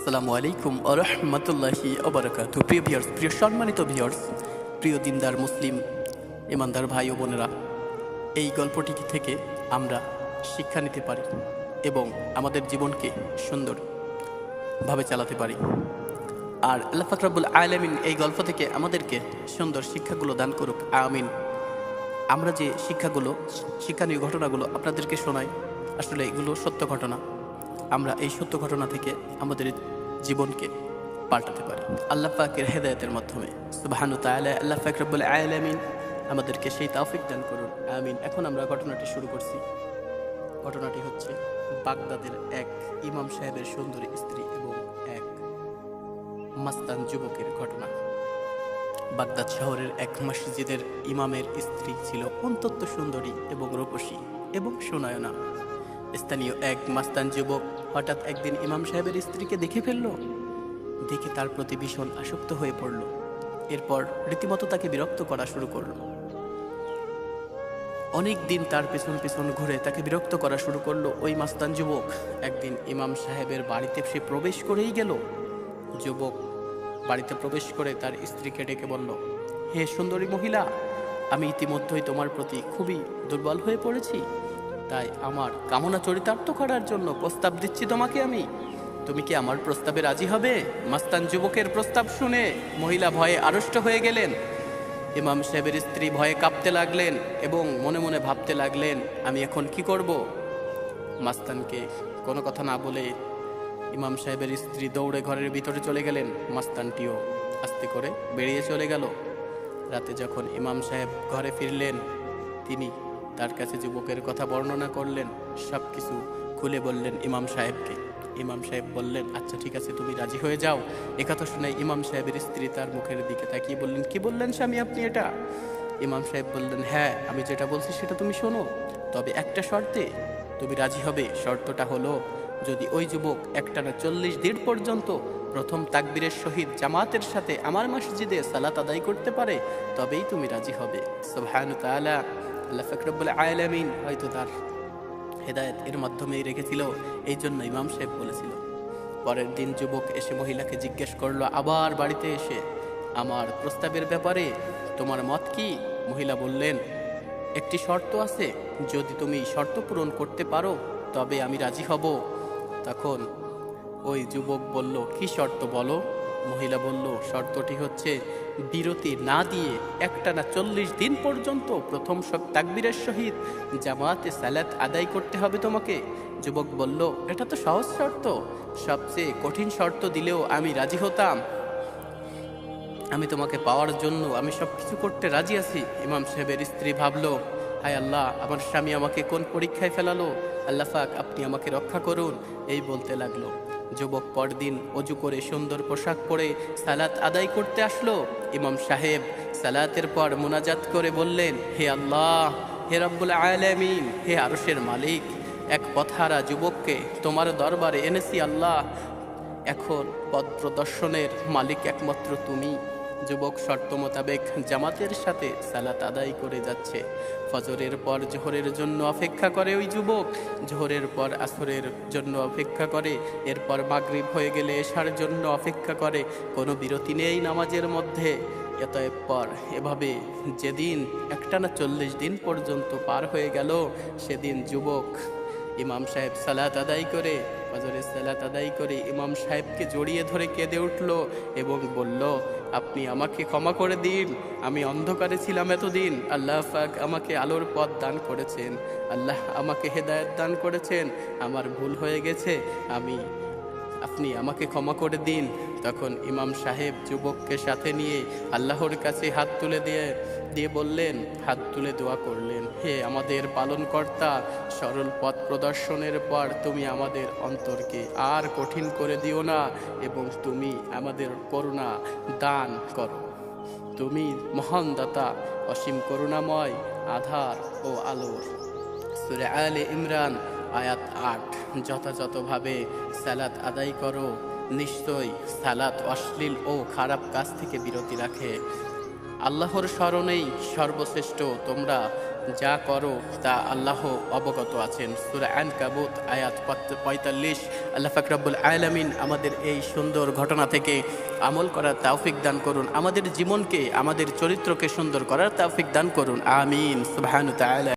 আসসালামু আলাইকুম আরহামতুল্লাহি অবরাকাতু প্রিয় ভিউয়ার্স প্রিয় সম্মানিত ভিউয়ার্স প্রিয় দিনদার মুসলিম, ইমানদার ভাই ও বোনেরা, এই গল্পটি থেকে আমরা শিক্ষা নিতে পারি এবং আমাদের জীবনকে সুন্দরভাবে চালাতে পারি। আর আল্লাহ ফাকরাবুল আলমিন এই গল্প থেকে আমাদেরকে সুন্দর শিক্ষাগুলো দান করুক, আমিন। আমরা যে শিক্ষাগুলো শিক্ষানীয় ঘটনাগুলো আপনাদেরকে শোনাই, আসলে এগুলো সত্য ঘটনা। আমরা এই সত্য ঘটনা থেকে আমাদের জীবনকে পাল্টাতে পারি। আল্লাহ পাকের হেদায়তের মাধ্যমে। সুবাহানু তাআলা, আল্লাহ পাক রব্বুল আলামিন আমাদেরকে সেই তাওফিক দান করুন। আমিন। এখন আমরা ঘটনাটি শুরু করছি। ঘটনাটি হচ্ছে বাগদাদের এক ইমাম সাহেবের সুন্দরী স্ত্রী এবং এক মাস্তান যুবকের ঘটনা। বাগদাদ শহরের এক মসজিদের ইমামের স্ত্রী ছিল অন্তত সুন্দরী এবং রূপসী এবং সুনয়না। স্থানীয় এক মাস্তান যুবক হঠাৎ একদিন ইমাম সাহেবের স্ত্রীকে দেখে ফেলল। দেখে তার প্রতি ভীষণ আসক্ত হয়ে পড়ল। এরপর রীতিমতো তাকে বিরক্ত করা শুরু করল। অনেক দিন তার পেছন পেছন ঘুরে তাকে বিরক্ত করা শুরু করল। ওই মাস্তান যুবক, একদিন ইমাম সাহেবের বাড়িতে সে প্রবেশ করেই গেল। যুবক বাড়িতে প্রবেশ করে তার স্ত্রীকে ডেকে বলল, হে সুন্দরী মহিলা, আমি ইতিমধ্যেই তোমার প্রতি খুবই দুর্বল হয়ে পড়েছি। তাই আমার কামনা চরিতার্থ করার জন্য প্রস্তাব দিচ্ছি তোমাকে আমি। তুমি কি আমার প্রস্তাবে রাজি হবে? মাস্তান যুবকের প্রস্তাব শুনে মহিলা ভয়ে আড়ষ্ট হয়ে গেলেন। ইমাম সাহেবের স্ত্রী ভয়ে কাঁপতে লাগলেন এবং মনে মনে ভাবতে লাগলেন, আমি এখন কি করব? মাস্তানকে কোনো কথা না বলে ইমাম সাহেবের স্ত্রী দৌড়ে ঘরের ভিতরে চলে গেলেন। মাস্তানটিও আস্তে করে বেরিয়ে চলে গেল। রাতে যখন ইমাম সাহেব ঘরে ফিরলেন, তিনি তার কাছে যুবকের কথা বর্ণনা করলেন সব কিছু খুলে বললেন ইমাম সাহেবকে। ইমাম সাহেব বললেন আচ্ছা ঠিক আছে, তুমি রাজি হয়ে যাও। একথা শুনে ইমাম সাহেবের স্ত্রী তার মুখের দিকে তাকিয়ে বললেন, কি বললেন স্বামী আপনি এটা? ইমাম সাহেব বললেন হ্যাঁ আমি যেটা বলছি সেটা তুমি শোনো। তবে একটা শর্তে, তুমি রাজি হবে। শর্তটা হলো, যদি ওই যুবক একটানা চল্লিশ দিন পর্যন্ত প্রথম তাকবীরের শহীদ জামাতের সাথে আমার মসজিদে সালাত আদায় করতে পারে, তবেই তুমি রাজি হবে। সুবহানাহু তাআলা আল্লাহ ফাকরাবুল আলামিন হয়তো তার হেদায়েত এর মাধ্যমেই রেখেছিল এই জন্য ইমাম সাহেব বলেছিল, পরের দিন যুবক এসে মহিলাকে জিজ্ঞেস করল, আবার বাড়িতে এসে আমার প্রস্তাবের ব্যাপারে তোমার মত কি? মহিলা বললেন, একটি শর্ত আছে, যদি তুমি শর্ত পূরণ করতে পারো, তবে আমি রাজি হব। তখন ওই যুবক বলল, কি শর্ত বলো? মহিলা বলল, শর্তটি হচ্ছে বিরতি না দিয়ে একটানা চল্লিশ দিন পর্যন্ত প্রথম সব তাকবীরের সহিত জামাতে সালাত আদায় করতে হবে তোমাকে। যুবক বলল, এটা তো সহজ শর্ত। সবচেয়ে কঠিন শর্ত দিলেও আমি রাজি হতাম। আমি তোমাকে পাওয়ার জন্য আমি সব কিছু করতে রাজি আছি। ইমাম সাহেবের স্ত্রী ভাবলো, হায় আল্লাহ, আমার স্বামী আমাকে কোন পরীক্ষায় ফেলালো? আল্লাহ পাক, আপনি আমাকে রক্ষা করুন। এই বলতে লাগল। যুবক পরদিন অজু করে সুন্দর পোশাক পরে সালাত আদায় করতে আসলো। ইমাম সাহেব সালাতের পর মোনাজাত করে বললেন, হে আল্লাহ, হে রব্বুল আলামিন, হে আরসের মালিক, এক পথারা যুবককে তোমার দরবারে এনেছি আল্লাহ। এখন পদ প্রদর্শনের মালিক একমাত্র তুমি। যুবক শর্ত মোতাবেক জামাতের সাথে সালাত আদায় করে যাচ্ছে। ফজরের পর জোহরের জন্য অপেক্ষা করে ওই যুবক। জোহরের পর আসরের জন্য অপেক্ষা করে। এরপর মাগরিব হয়ে গেলে এশার জন্য অপেক্ষা করে। কোনো বিরতি নেই নামাজের মধ্যে। এতএব পর এভাবে যেদিন একটানা চল্লিশ দিন পর্যন্ত পার হয়ে গেল, সেদিন যুবক ইমাম সাহেব সালাত আদায় করে, ফজরের সালাত আদায় করে ইমাম সাহেবকে জড়িয়ে ধরে কেঁদে উঠল এবং বলল, আপনি আমাকে ক্ষমা করে দিন, আমি অন্ধকারে ছিলাম এতদিন। আল্লাহ পাক আমাকে আলোর পথ দান করেছেন। আল্লাহ আমাকে হেদায়ত দান করেছেন। আমার ভুল হয়ে গেছে, আমি, আপনি আমাকে ক্ষমা করে দিন। তখন ইমাম সাহেব যুবককে সাথে নিয়ে আল্লাহর কাছে হাত তুলে দিয়ে দিয়ে বললেন, হাত তুলে দোয়া করলেন। হে আমাদের পালনকর্তা, সরল পথ প্রদর্শনের পর তুমি আমাদের অন্তরকে আর কঠিন করে দিও না এবং তুমি আমাদের করুণা দান করো। তুমি মহান দাতা, অসীম করুণাময়, আধার ও আলোর। সুরে আলে ইমরান, আয়াত আট। যথাযথভাবে সালাত আদায় করো। নিশ্চয়ই সালাত অশ্লীল ও খারাপ কাজ থেকে বিরতি রাখে। আল্লাহর স্মরণেই সর্বশ্রেষ্ঠ। তোমরা যা করো, তা আল্লাহ অবগত আছেন। সুরা আন কাবুত আয়াত পঁয়তাল্লিশ। আল্লাহ ফাকরাবুল আয়ালামিন আমাদের এই সুন্দর ঘটনা থেকে আমল করার তাওফিক দান করুন। আমাদের জীবনকে, আমাদের চরিত্রকে সুন্দর করার তাওফিক দান করুন। আমিন। সুবহানু তাআলা।